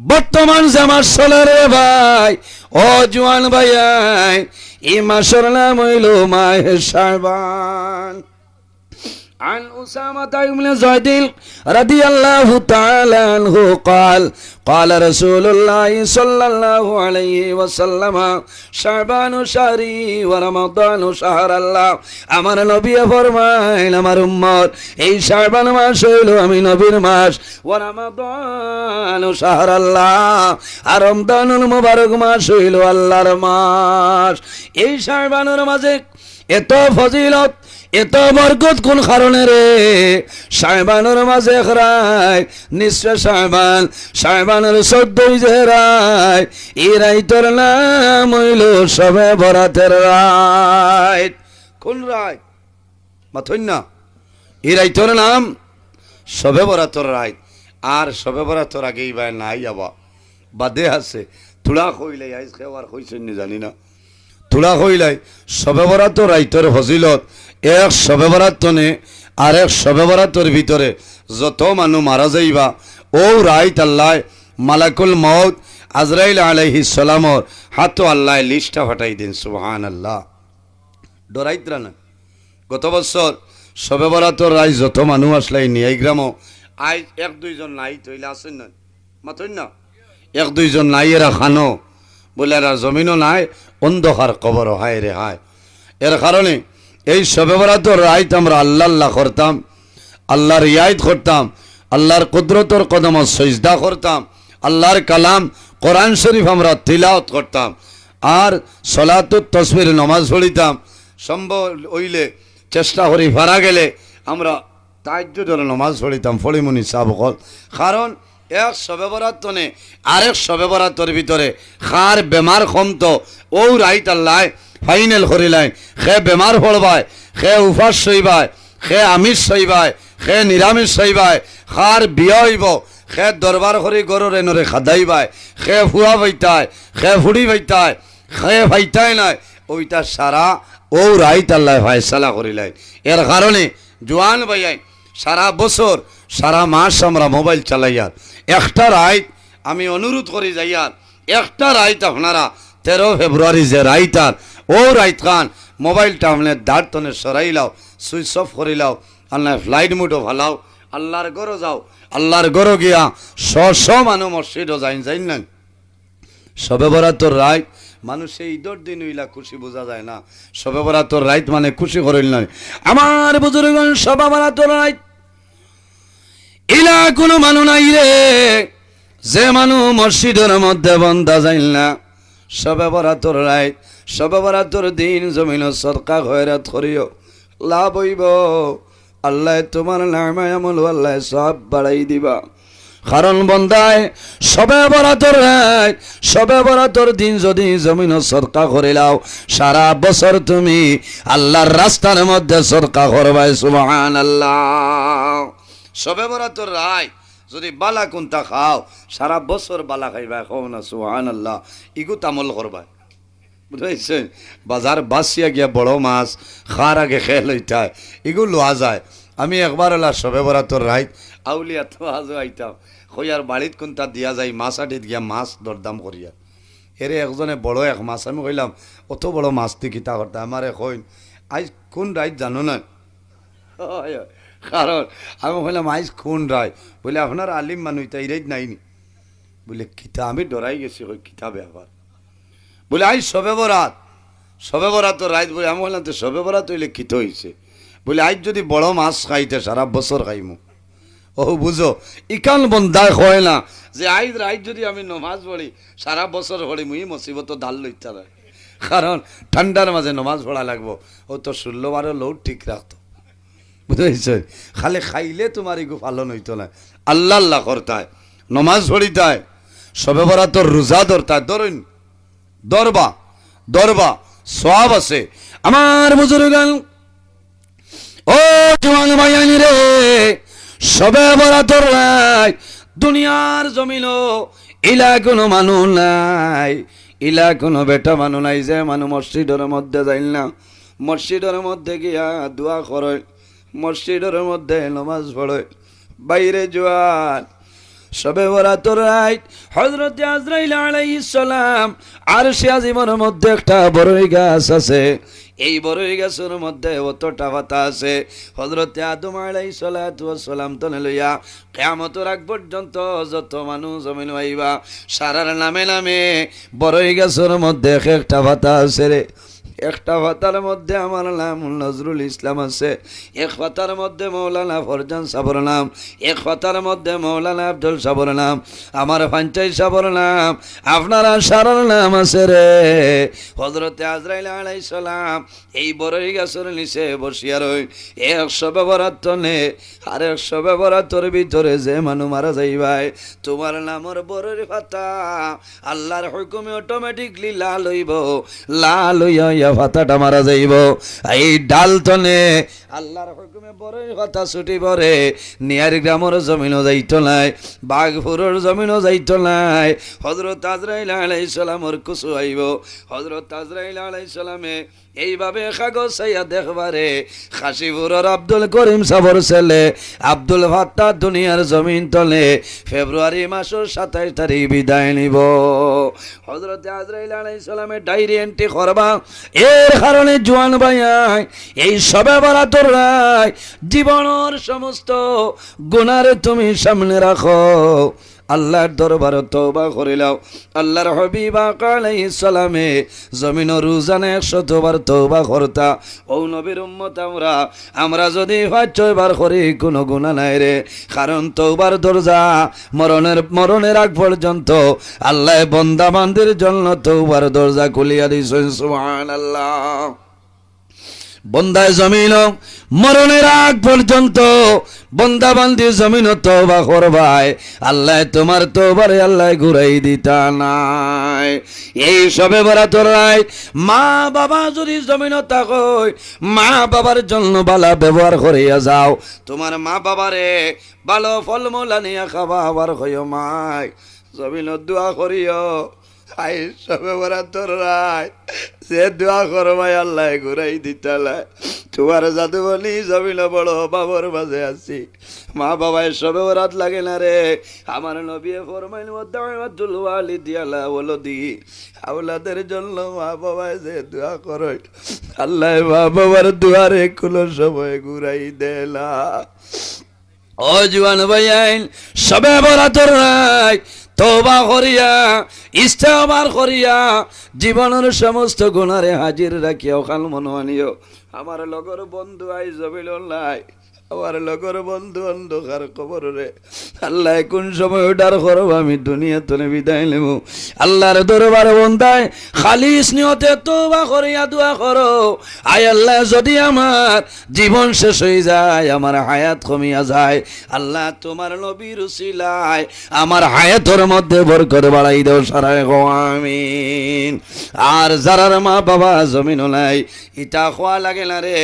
বর্তমান জামার সোলারে ভাই। ও জোয়ান ভাই এই মাসের নাম হইল মায়ের সাবান عن أسامة بن زيد رضي الله تعالى عنه قال قال رسول الله صلى الله عليه وسلم شعبان شهري ورمضان شهر الله আমার নবী ফরমাইন আমার উম্মত এই শাবান মাস হইল আমি নবীর মাস ও রমাদান শাহর আল্লাহ আর রমদানুল মুবারক মাস হইল আল্লাহর মাস এই শাবানের মাঝে এত ফজিলত এত বরকত কোন কারণে রে? সাহেবানোর মাঝে রায় নিশ্চয় সাহেবান, সাহেবানোর চোদ্দই যে রায় এই রাইতর নাম হইল সবে বরাতের রায়। কোন রায়? মাথুন না। এই রাইতর নাম সবে বরাতর রায়। আর সবে বরাতর আগেই ভাই নাই আবা বাদে আছে তুলা কইলে আইস খেওয়ার কইছেন জানি না। তুলা কইলাই, সবে বরাত রাইতর ফজিলত, এক সবে বরাতনে আর এক সবে বরাতর ভিতরে যত মানুষ মারা যাইবা, ও রাইত আল্লাহ, মালাকুল মৌত আজরাইল আলাইহি সালামর হাতো আল্লাহ লিস্টটা ফাটাই দিন সুবহান আল্লাহ ডরাইতরা না গত বছর সবে বরাতর রাই যত মানুষ আসলাই নিয়াই গ্রামও আই এক দুইজন নাই তৈলে আছেন না মাথইন না? এক দুইজন নাই, এরা খানো। বলে আর জমিনও নাই, অন্ধকার কবর হায় রে হায়। এর কারণে এই সবে বরাতর রাইত আমরা আল্লাহ আল্লাহ করতাম, আল্লাহর ইয়াদ করতাম, আল্লাহর কুদরতর কদম সজদা করতাম, আল্লাহর কালাম কোরআন শরীফ আমরা তিলাওত করতাম, আর সলাতুর তসবির নমাজ পড়িতাম। সম্ভব হইলে চেষ্টা করি ফারা গেলে আমরা তাজ্জুদের নমাজ পড়িতাম ফলিমুনি সাবকল কারণ এক সবে বরাতনে আরেক সবে বরাতর ভিতরে। খার বেমার কমত ও রাইত আল্লাহ, ফাইনাল করিলাই সে বেমার পড়বায় সে উপাস সইবায় সে আমিষ সইবায় সে নিরামিষ সইবায় খার বিয় হইব সে দরবার করি গরুর এনরে খাদাইবায় সে ফুয়া বইতায় সে ফুড়ি বইতায় সে ভাইতাই নাই, ওইটা সারা ও রাইত আল্লাহ ফায়সালা করিলাই এর কারণে জোয়ান ভাইয়াই সারা বছর, সারা মাস আমরা মোবাইল চালাইয়ার একটা রাইত আমি অনুরোধ করি যাইয়ার একটা রাইত আপনারা, তেরো ফেব্রুয়ারি যে রাইতার ও রাইত খান, মোবাইলটা আপনার দাঁড় তনে সরাইলাও সুইচ অফ করিলাও আল্লাহ ফ্লাইট মুডও ভালাও, আল্লাহর গরো যাও, আল্লাহর গরো গিয়া শ শ মানুষ মসজিদও যাইন যাইন না সবে বরাতর রাইত, মানুষ এই ঈদর দিন হইলা খুশি বোঝা যায় না। সবে বরাতর রাইত মানে খুশি করিল না আমার বুজুর্গন সবে বরাতর রাইত ইলা কোনো মানু নাই রে। যে মানু মসজিদের মধ্যে বন্ধা যাইল না। সবে বরাতর রাইত সবে বরাতর দিন জমিন সরকার হয়রাত করিও। লাভ হইব। আল্লাহ তোমার নামায় আমল আল্লাহ সব বাড়াই দিবা। কারণ বন্দায়, সবে বরাতর রাত সবে বরাতর দিন যদি জমিন সরকা করে লাও, সারা বছর তুমি আল্লাহর রাস্তার মধ্যে সরকা করবাই সুবহান আল্লাহ সবে বরাতর রায়, যদি বালা কোনটা খাও, সারা বছর বালা খাইবা খাও না সুবহান আল্লাহ ইগু তামল করবা। বুঝাইছেন বাজার বাসিয়া গিয়া বড় মাছ, খার আগে খেয়ে লইতায় এগুলো লোয়া যায়। আমি একবার এলা সবে বরাতর রাইত আউলিয়া তো আজও আইতাম কইয়ার বাড়িত কোনটা দিয়া যায়, মাছ আটিত গিয়া মাছ দরদাম করিয়া। এরে একজনে বড় এক মাছ, আমি কইলাম, অত বড় মাছ দি কিতা করতে? আমারে কইন আজ কোন রাইত জানো না হয়। কারণ আমি কইলাম আইজ কোন রায়? বলে, আপনার আলিম মানুষ তাই রাইত নাইনি। বলে কিতা আমি ডরাই গেছি কই কিতা ব্যাপার বলে আই সবে বরাত। সবে বরাত তো রাইত বলে, আমি বললাম, তো সবে বরাত হইলে কিত হইছে? বলে আজ যদি বড় মাছ খাইতে, সারা বছর খাইমু। ও বুঝো, ইকান বন্ধায় হয় না যে আইজ রাইত যদি আমি নমাজ পড়ি, সারা বছর পড়ি, মুই মুসিবত ঢাল লইতে কারণ ঠান্ডার মাঝে নমাজ পড়া লাগবো, ও তো ষোলো বারো লোক ঠিক রাখতো। বুঝেছে খালি খাইলে তোমার এগু পালন হইতো না। আল্লাহ আল্লাহ করতায়, নমাজ পড়িতায় সবে বরাতর রোজা ধরতায়। ধরুন, দরবা দরবা সব আছে। আমার বুজুর্গান, ও জওয়ান ভাইয়ানি রে সবে বরাতর নাই দুনিয়ার জমিন ইলা কোনো মানু নাই। ইলা কোনো বেটা মানু নাই যে মানু মসজিদের মধ্যে যাইল না। মসজিদের মধ্যে গিয়া দোয়া করে। মসজিদের মধ্যে নমাজ পড়ে। বাইরে জোয়ান। সবে বরাতর রাইত হজরত আজরাইল আলাইহিস সালাম আর সে জীবনের মধ্যে একটা বড়ই গাছ আছে। এই বড়ই গাছের মধ্যে অতটা পাতা আছে। হজরত আদম ওয়াস সালাম তো লইয়া কিয়ামতের আগ পর্যন্ত যত মানুষ জমিন হইবা সারার নামে নামে বড়ই গাছের মধ্যে এক একটা পাতা আছে রে। একটা পাতার মধ্যে আমার নাম নজরুল ইসলাম আছে। এক পাতার মধ্যে মৌলানা ফরজান সাবর নাম, এক পাতার মধ্যে মৌলানা আব্দুল সাবর নাম, আমার পঞ্চায়েত সাবর নাম, আপনারা সারার নাম আছে রে। হজরতে আজরাইল আলাই সালাম এই বড়ই গাছের নিচে বসিয়া রই একশো ব্যবহার নে আর একশো ব্যবহার ভিতরে যে মানুষ মারা যাইবাই, তোমার নামর বড়ের পাতা আল্লাহর হুকুমে অটোমেটিকলি লাল হইব, লাল হইয়া ভাতাটা মারা যাইব। এই ডাল তনে আল্লাহর হুকুমে বড়ই কথা ছুটি পরে নিয়ার গ্রামের জমিনও যাইত নাই বাঘপুরের জমিনও যাইত নাই। হজরত আজরাইল আলাই সালামর কুসু আইব। হজরত আজরাইল আলাই সালামে এইভাবে চাইয়া দেখবারে খাসিপুরের আব্দুল করিম সাবর ছেলে, আব্দুল ভাত্তা দুনিয়ার জমিন তলে, ফেব্রুয়ারি মাসের সাতাইশ তারিখ বিদায় নিব। হজরত আজরাইল আলাইহিস সালামের ডায়েরি এন্ট্রি করবা, এর কারণে জোয়ান ভাইয়াই, এই সবে বরাতর রায়, জীবনের সমস্ত গুণারে তুমি সামনে রাখো। আল্লাহর দরবার তওবা করিলাও আল্লাহর হবিবা আলাইহিস সালামে জমিন রোজানে একশতবার তওবা করতা। ও নবীর উম্মত, আমরা আমরা যদি ছয়বার করি, কোনো গুণা নাই রে। কারণ তওবার দরজা মরণের মরণের আগ পর্যন্ত আল্লাহ বন্দা বান্দির জন্য তওবার দরজা খুলিয়া দিয়েছেন, সুবহানাল্লাহ। বন্দায় জমিন, মরণের আগ পর্যন্ত বন্দা বান্দি জমিন তোবা করবাই। আল্লাহ তোমার তোবারে আল্লাহ ঘুরাই দিতা নাই। এই সবে বরা তোরাই মা বাবা যদি জমিন থাকই মা বাবার জন্য বালা ব্যবহার করিয়া যাও। তোমার মা বাবারে ভালো ফলমূল আনিয়া খাবা আবার হইও মাই। জমিন দোয়া করিও। সে দোয়া করবাই আল্লাহ ঘুরাই দিতালাই তোমার জাদু বলি জমিন বড়, বাবার মাঝে আছি। মা বাবাই সবে রাত লাগে না রে। আমার নবী ফরমাইল মদ্দামাতুল ওয়ালিদিয়ালা বলো দি আওলাদের জন্য মা বাবাই যে দোয়া করো, আল্লাহ মা বাবার দুয়ারে কোনো সময় ঘুরাই দেলা ও জুয়ান ভাইয়াইন সবে বরাতর রায়। তোবা করিয়া ইস্তাবার করিয়া, জীবনের সমস্ত গুণারে হাজির রাখিয়া ওখান মনোয়ানিও আমার লগর বন্ধু আই জবিল নাই আমার লগর বন্ধু অন্ধকার খবর রে। আল্লাহ কোন সময় ওটার করব আমি দুনিয়া তোলে বিদায় নেব। আল্লাহর দরবার বন্ধায় খালি স্নেহতে তোবা করিয়া দোয়া করো। আয় আল্লাহ, যদি আমার জীবন শেষ হয়ে যায়, আমার হায়াত কমিয়া যায়, আল্লাহ তোমার নবীর উসিলায় আমার হায়াতর মধ্যে বরকত বাড়াই দাও সারায় গো, আমিন। আর যারার মা বাবা জমিন নাই, ইটা খোয়া লাগে না রে।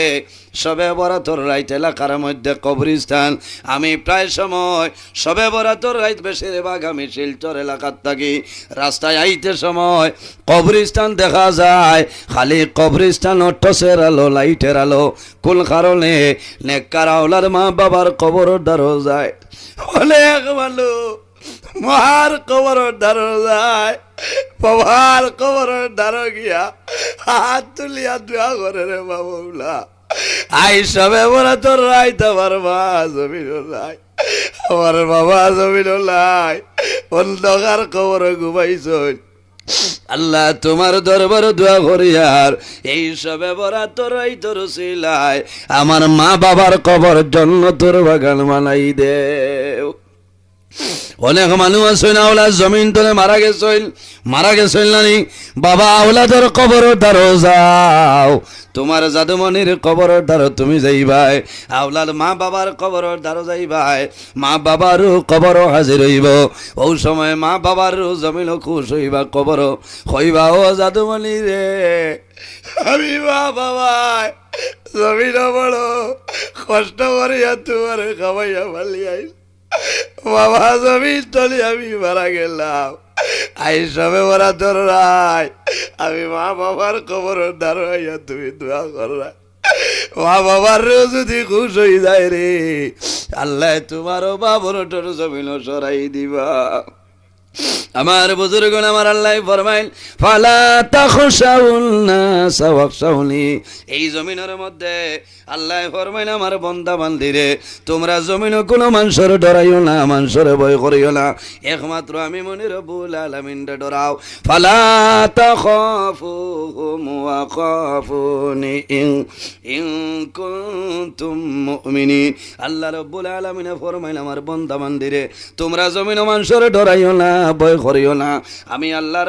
সবে বরাতর রাইত এলাকার মধ্যে কবরিস্তান আমি প্রায় সময় সবে বরাতর রাইত বেশিরভাগ আমি শিলচর এলাকার থাকি। রাস্তায় আইতে সময় কবরিস্তান দেখা যায়। খালি কবরিস্তান টসের আলো, লাইটের আলো। কোন কারণে? নেককার আওলার মা বাবার কবর দ্বারও যায় অনেক ভালো মহার কবর দ্বারও যায় বাবার কবর দ্বারও গিয়া হাত তুলিয়া দোয়া করে রে বাবুলা আই সবে বলা তোর রাই তোমার মা জমিন আমার বাবা জমিন লাই অন্ধকার খবর ঘুমাইছ আল্লাহ তোমার দরবার দোয়া করি এই সবে বরা তোর এই তোর আমার মা বাবার কবর জন্য তোর বাগান মানাই দেও। অনেক মানুষ আছে না, ওলা জমিন তোলে মারা গেছিল। মারা গেছিল নানি? বাবা, ওলাদের কবর দ্বারো যাও। তোমার জাদুমনির কবর দ্বারো তুমি যাইবাই। আওলাদ মা বাবার কবর দ্বারো যাইবাই। মা বাবারও কবর হাজির হইব। ও সময় মা বাবারও জমিন খুশ হইবা কবর হইবা ও জাদুমণি রে আমি মা বাবাই, জমিন বড়। কষ্ট করিয়া তোমার খাওয়াইয়া ভালিয়াই বাবা, জমিন তলে আমি মারা গেলাম। আই সবে মারা রায় আমি মা বাবার খবর দাঁড়াইয়া তুমি দোয়া কর মা বাবার যদি খুশ হয়ে যায় রে, আল্লাহ তোমারও বাবর জমিন সরাই দিবা। আমার বুজুর্গ আমার আল্লাহ ফরমাইল, ফালা তাখশাউন নাস ওয়াখশাউনি এই জমিনের মধ্যে আল্লাহ ফরমাইল, আমার বন্দা বান্দিরে তোমরা জমিনে কোনো মানুষের ডরাইও না, মানুষের ভয় করিও না। একমাত্র আমি মনে রব্বুল আলামিন ডরাও। ফালা তাখাফুহুম ওয়া খাফুনি ইন ইন কুনতুম মুমিনিন। আল্লাহ রব্বুল আলামিন ফরমাইল, আমার বন্দা বান্দিরে তোমরা জমিন মানুষের ডরাইও না ভয় করিও না। আমি আল্লাহ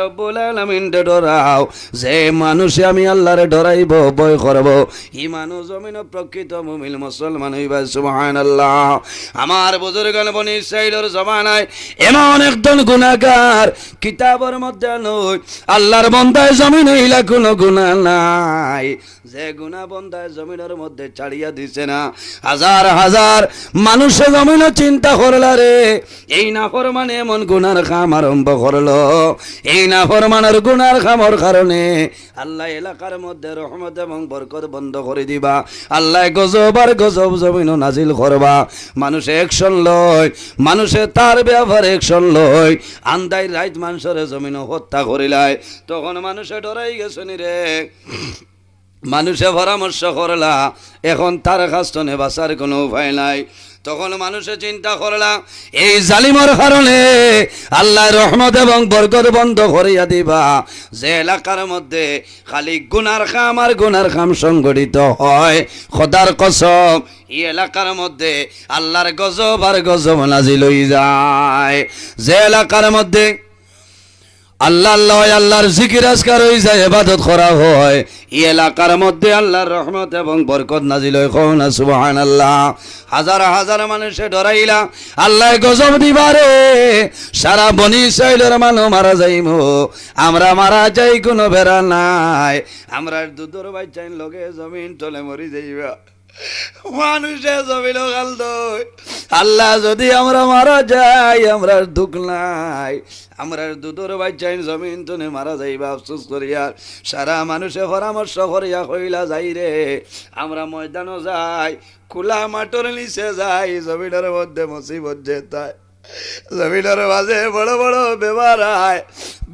ডরাও। যে মানুষে আমি আল্লাহরে ডরাইব, ভয় করব, ই মানুষ জমিন প্রকৃত মুমিল মুসলমান হইবা, সুবহানাল্লাহ। আমার বনি জমানায় এমন একজন মধ্যে নয়, আল্লাহর বন্দায় জমিন হইলা কোনো গুনাহ নাই। যে গুনাহ বন্দায় জমিনের মধ্যে ছাড়িয়া দিছে না, হাজার হাজার মানুষে জমিন চিন্তা করলা রে, এই নাফর মানে এমন গুনার খাম আরম্ভ করল। এই নাফর মানের গুনার খামর কারণে আল্লাহ এলাকার মধ্যে রহমত এবং বরকত বন্ধ করে দিবা। আল্লাহ গজব আর গজব জমিন নাজিল করবা। মানুষে একশন লয়, মানুষে তার ব্যবহার একশন লয়। আন্দাই রাইত মানুষের জমিন হত্যা করিলায়। তখন মানুষে ডরাই গেছে নি রে। মানুষে পরামর্শ করলা, এখন তার কাস্তনে বাঁচার কোনো উপায় নাই। তখন মানুষে চিন্তা করলাম এই জালিমর কারণে আল্লাহ রহমত এবং বরকত বন্ধ করিয়া দিবা। যে এলাকার মধ্যে খালি গুনার খাম আর গুনার খাম সংগঠিত হয় খোদার কসম এই এলাকার মধ্যে আল্লাহর গজব আর গজব নাজি লই যায়। যে এলাকার মধ্যে আল্লাহ আল্লাহ আল্লাহর জিকির আজকার হয়ে যায় এবাদত করা হয়। এই এলাকার মধ্যে আল্লাহর রহমত এবং বরকত নাজিল আল্লাহ হাজার হাজার মানুষে ডরাইলা, আল্লাহ গজব দিবারে। সারা বনি সাইলের মানুষ মারা যাইম। আমরা মারা যাই কোনো বেড়া নাই। আমরা দুধর বাচ্চাইন লগে জমিন তলে মরি যাইবা। মানুষে জমিল কাল আল্লাহ যদি আমরা মারা যাই, আমরা দুঃখ নাই। আমরা দুধর বাচ্চাই জমিন তুনে মারা যাইবা, আফসোস করিয়া। সারা মানুষে পরামর্শ করিয়া কইলা, যাই রে, আমরা ময়দানও যাই, খোলা মাটর নিচে যাই, জমিনের মধ্যে মুসিবত যেতায় জমিনের মাঝে বড় বড় বেমার হয়,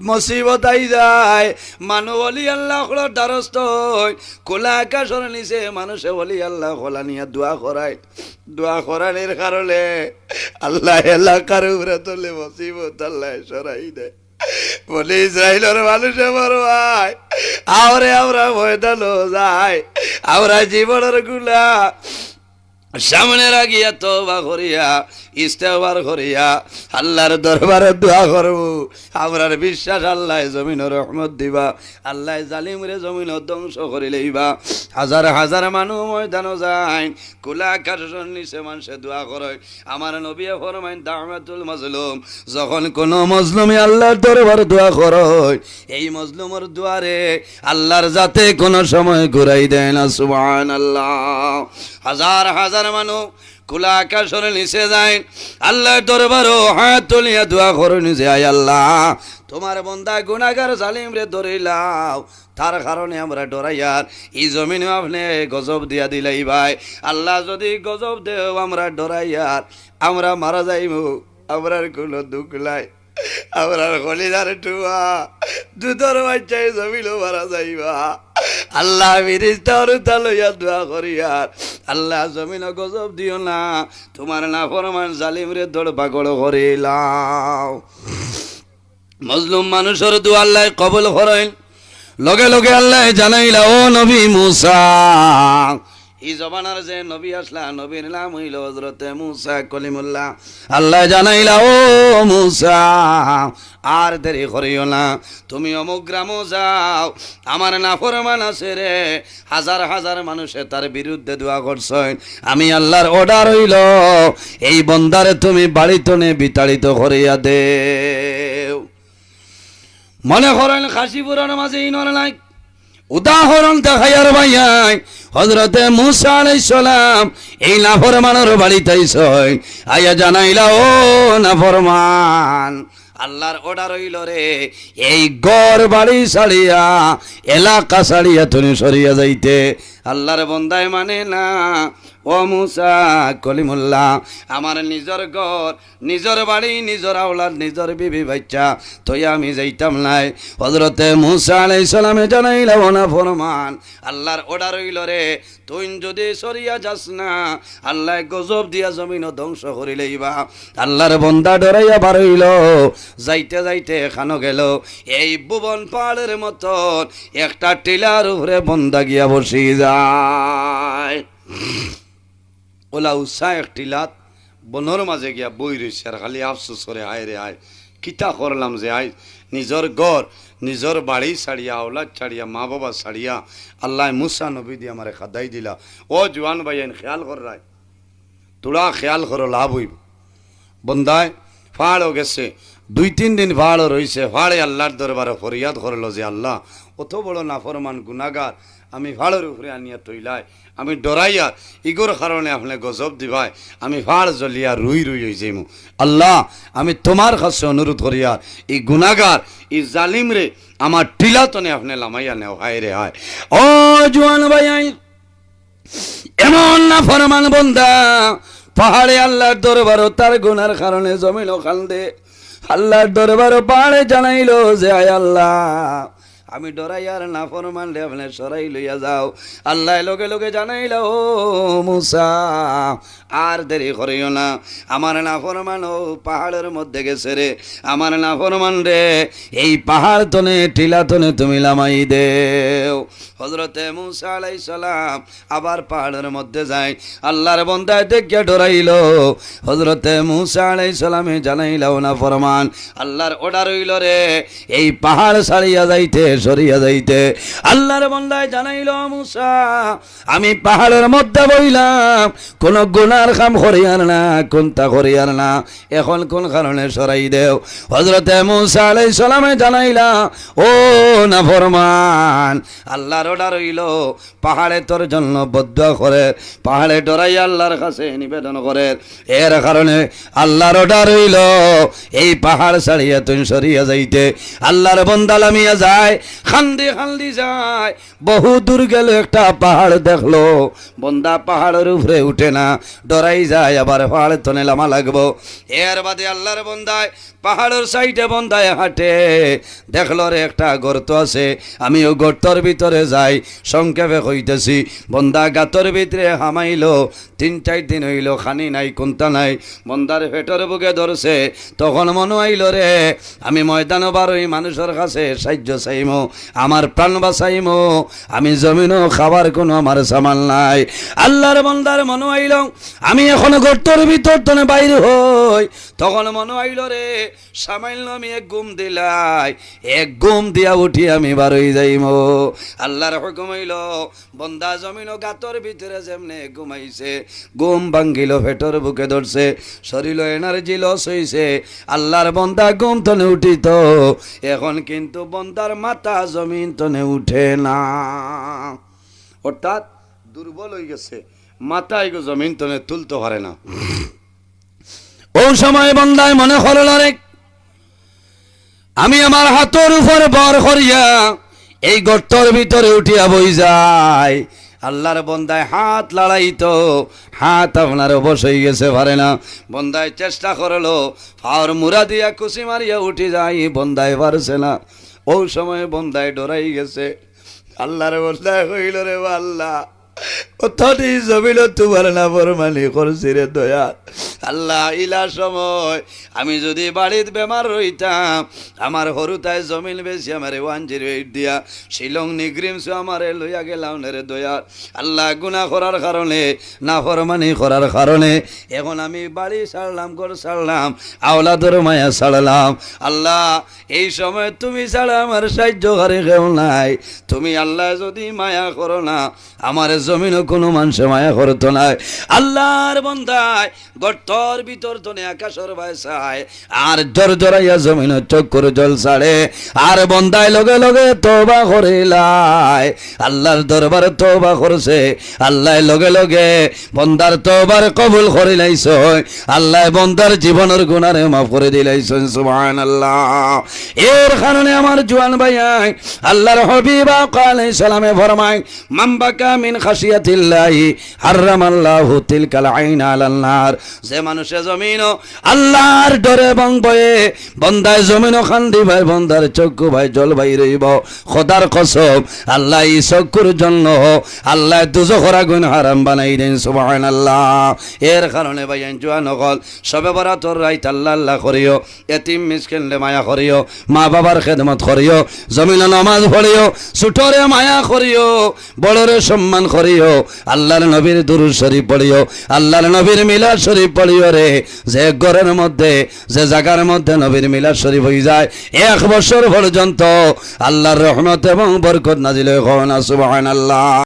মুসিবত আই যায়। মানুষ বলি আল্লাহ খোলার দ্বারস্থ হয় খোলা আকাশের নিচে মানুষে আল্লাহ খোলা নিয়ে দোয়া করায় দোয়া কারণে আল্লাহ এলাকার উপরে তোলে মুসিবত আল্লাহ সরাই দেয়। বলি ইসরায়েলের মানুষে ভাই আওরে আমরা ময়দানও যাই আমরা জীবনেরগুলা সামনে রাখিয়া তোবা করিয়া ইস্তেবার করিয়া, আল্লাহর দরবারে দোয়া করব। আমরার বিশ্বাস আল্লাহ জমিন রহমত দিবা। আল্লাহ জালিমরে জমিন ধ্বংস করে লইবা। হাজার হাজার মানুষ ময়দান যায় কুলা আকাশের নিচে মানুষে দোয়া করে। আমার নবী ফরমাইন দাহমাতুল মজলুম যখন কোনো মজলুমে আল্লাহর দরবার দোয়া করয়, এই মজলুমের দুয়ারে আল্লাহর যাতে কোনো সময় ঘুরাই দেয় না সুবহান আল্লাহ হাজার মানুষ খোলা আকাশের নিচে যায় আল্লাহর দরবারও হাত তুলিয়া দোয়া করে নিজে, আয় আল্লাহ। তোমার বন্দা গুনাগার জালিম রে ধরিলাও তার কারণে আমরা ডরাইয়ার এই জমিনে আপনি গজব দিয়া দিলাই ভাই। আল্লাহ যদি গজব দেও আমরা ডরাইয়ার আমরা মারা যাইব আমরার কোনো দুঃখ নাই। আমরার কলিদার টুয়া। দুধর বাচ্চাই জমিল মারা যাইবা। আল্লাহ বিরিস্তার লইয়া দোয়া করিয়ার আল্লাহ জমিন গজব দিও না। তোমার না ফরমান জালিম রে দৌড় করিলাও। মজলুম মানুষের দু আল্লাহ কবল করেন। লগে লগে আল্লাহ জানাইলা, ও নবী মুসা এই জবানার যে নবী আসলা, নবীর নাম হইল হজরতে মুসা কলিমুল্লাহ। আল্লাহ জানাইলা, ও মুসা, আর দেরি করিও না। তুমি অমুক গ্রামও যাও, আমার নাফরমান আছে রে। হাজার হাজার মানুষে তার বিরুদ্ধে দোয়া করছেন। আমি আল্লাহর অর্ডার হইল, এই বন্দারে তুমি বাড়িতনে বিতাড়িত করিয়া দেও। মনে করেন খাসি পুরানো মাঝে ইনর নাই। উদাহরণ দেখাইয়ার ভাইয়াই হজরতে মুসা আলাইহিস সালাম, এই নাফরমানের বাড়িতে আইসই আয়া জানাইলা, ও নাফরমান, আল্লাহর অর্ডার হইল রে, এই গড় বাড়ি সারিয়া এলাকা সারিয়া তুমি সরিয়া যাইতে। আল্লাহর বন্দায় মানে না ও মুসা, কলিমুল্লাহ, আমার নিজের ঘর, নিজের বাড়ি, নিজের আওলাদ, নিজের বিবি বাচ্চা, তুই আমি যাইতাম নাই। হজরতে মুসা আলাই সালামে জানাইলাম না ফরমান, আল্লাহর অর্ডার হইল রে, তুই যদি সরিয়া যাস না, আল্লাহ গজব দিয়া জমিন ধ্বংস করিলেইবা আল্লাহর বন্দা ডরাইয়া বার হইল, যাইতে যাইতে খানো গেল। এই ভুবন পাহাড়ের মতন একটা টিলার উপরে বন্দা গিয়া বসি যায়। ওলা উৎসাহ একটি লাত, বনর মাঝে গিয়া বই রয়েছে আর খালি আফসোস করে আয় রে আয় কিতা করলাম যে আয় নিজর গড় নিজর বাড়ি ছাড়িয়া আওলাদ ছাড়িয়া মা বাবা ছাড়িয়া, আল্লাহ মুসা নবী দিয়ে আমারে খাদাই দিলা। ও জোয়ান ভাই খেয়াল কর রায় তোরা খেয়াল করো, লাভ হইব। বন্দায় ফাড়ও গেছে, দুই তিন দিন ফাড়ও রয়েছে ফাড়ে আল্লাহর দরবারে ফরিয়াদ করল যে, আল্লাহ, অত বড় নাফরমান গুনাগার আমি ফাড়ের উপরে আনিয়া তৈলাই আমি ডরাইয়া ইগোর কারণে আপনি গজব দিবাই। আমি ফাড় জ্বলিয়া রুই রুই হয়ে যাইমু। আল্লাহ, আমি তোমার কাছে অনুরোধ করিয়া এই গুনাগার এই জালিম রে আমার টিলাতনে আপনি লামাইয়া নেও হায় রে হায় ও জোয়ান ভাই এমন না ফরমান বন্দা। পাহাড়ে আল্লাহর দরবারও তার গুনার কারণে জমিল কান্দে আল্লাহর দরবারও পাহাড়ে জানাইলো যে, আয় আল্লাহ। আমি ডরাই আর না ফরমান রে, আপনি সরাই লইয়া যাও। আল্লাহ লগে লগে জানাইল, ও মুসা, আর দেরি করিও না। আমার না ফরমান, ও পাহাড়ের মধ্যে গেছে রে। আমার না ফরমান রে, এই পাহাড় তনে, টিলা তনে তুমি লামাই দেও। হজরতে মুসা আলাই সালাম আবার পাহাড়ের মধ্যে যায়। আল্লাহর বন্দায় দেখিয়া ডরাইল। হজরতে মুসা আলাই সালামে জানাইলাও না ফরমান, আল্লাহর অর্ডার হইল রে, এই পাহাড় ছাড়িয়া যাইতে সরিয়া যাইতে। আল্লাহর বন্দায় জানাইল মুসা, আমি পাহাড়ের মধ্যে বইলাম, কোন গুনার কাম করিয়ার না, কোনটা করিয়ার না, এখন কোন কারণে সরাই দেও? হজরতে মুসা আলাই সালামে জানাইলা, ও না ফরমান, আল্লাহর অর্ডার হইল, পাহাড়ে তোর জন্য বদ্ধ করে, পাহাড়ে ডরাই আল্লাহর কাছে নিবেদন করে। এর কারণে আল্লাহর অর্ডার হইল, এই পাহাড় ছাড়িয়া তুই সরিয়া যাইতে। আল্লাহর বন্দালামিয়া যায় খান্দি খান্দি যায়। বহু দূর গেল একটা পাহাড় দেখল। বন্দা পাহাড়ের উপরে উঠে না, ডরাই যায়, আবার পাহাড়ে তো লামা লাগবো। এর বাদে আল্লাহর বন্দায়, পাহাড়ের সাইডে বন্দায় হাঁটে। দেখল রে, একটা গর্ত আছে। আমি ও গর্তর ভিতরে যাই, সংক্ষেপে কইতেছি, বন্দা গাতর ভিতরে হামাইলো। তিন চার দিন হইল, খানি নাই কোনটা নাই। বন্দার পেটর বুকে ধরছে, তখন মনে আইল রে, আমি ময়দানও বারোই, মানুষের কাছে সাহায্য চাইমো। আমার প্রাণ বাঁচাইমো আমি জমিনও খাবার কোনো আমার সামাল নাই। আল্লাহর বন্দার মনে আইল, আমি এখন গর্তর ভিতর তনে বাইর হই। তখন মনে আইল রে, সামাইল আমি এক গুম দিলাই, এক গুম দিয়া উঠি আমি বারই যাইমো। আল্লাহর হুকুম হইল, বন্দা জমিন গাতর ভিতরে যেমনে ঘুমাইছে, গুম ভাঙ্গিল, ফেটর বুকে ধরছে শরীর এনার্জি লস হইছে। আল্লাহর বন্দা ঘুম তনে উঠিত, এখন কিন্তু বন্দার মাথা জমিন তনে উঠে না। অর্থাৎ দুর্বল হয়ে গেছে, মাথায় গো জমিন তনে তুলতে পারে না। ও সময় বন্দায় মনে করল রে, আমি আমার হাতের উপর বর করিয়া এই গর্তর ভিতরে উঠিয়া বই যায় আল্লাহর বন্দায় হাত লড়াই তো হাত আপনার অবশ্যই গেছে, পারে না। বন্দায় চেষ্টা করল, ফাওর মুরা দিয়া কুসি মারিয়া উঠি যাই বন্দায় পারছে না। ও সময় বন্ধায় ডরাই গেছে। আল্লাহরে বন্দায় হইল রে আল্লাহ দয়া সময় আমি যদি বাড়িত বেমার রইতাম আমার হরুতায় জমিন বেশি আমার ওয়ানজির এইট দিয়া, শিলং নিগ্রিমস আমারে লইয়া গেলাম রে দয়া আল্লাহ, গুনাহ করার কারণে না ফরমানি করার কারণে, এখন আমি বাড়ি ছাড়লাম, ঘর ছাড়লাম, আওলাদর মায়া ছাড়লাম। আল্লাহ, এই সময় তুমি ছাড়া আমার সাহায্য করে কেউ নাই। তুমি আল্লাহ যদি মায়া করো না, আমার জমিনও কোনো মানুষে মায়া করতো না। আল্লাহর বন্দায় গর্তর ভিতর তো আকাশর ভাইসায় আর জর জরাইয়া জমিন চক্কর জল ছাড়ে আর বন্দায় লগে লগে তোবা করিলাই আল্লাহর দরবারে তোবা করছে, আল্লাহ লগে লগে বন্দার তোবার কবুল করে লাইছ আল্লাহ বন্দার জীবনের গুণারে মাফ করে দিলাইছেন সুবহান আল্লাহ এর কারণে আমার জোয়ান ভাইয়াই, আল্লাহর হবিবা কালে সালামে ফরমায় মাম্বাকা মিন জমিন বয়ে বন্দার চক্ষু ভাই, জল ভাই রইব। খোদার কসম, আল্লাহ চক্ষুর জন্য আল্লাহ গুণ হারাম বানাই দেন এর কারণে ভাই জোয়ান হল সবে বরাতর রাইত আল্লাহ আল্লাহ করিও, এতিম মিসকিনলে মায়া করিও, মা বাবার খেদমত করিও, জমিন নামাজ পড়িও, ছোটরে মায়া করিও, বড়রে সম্মান করিও। আল্লাহর নবীর দুরু শরীফ পড়িও। আল্লাহর নবীর মিলাদ শরীফ পড়িও রে। যে ঘরের মধ্যে, যে জায়গার মধ্যে নবীর মিলাদ শরীফ হয়ে যায়, এক বছর পর্যন্ত আল্লাহর রহমত এবং বরকত নাজিলে হয় সুবহানাল্লাহ।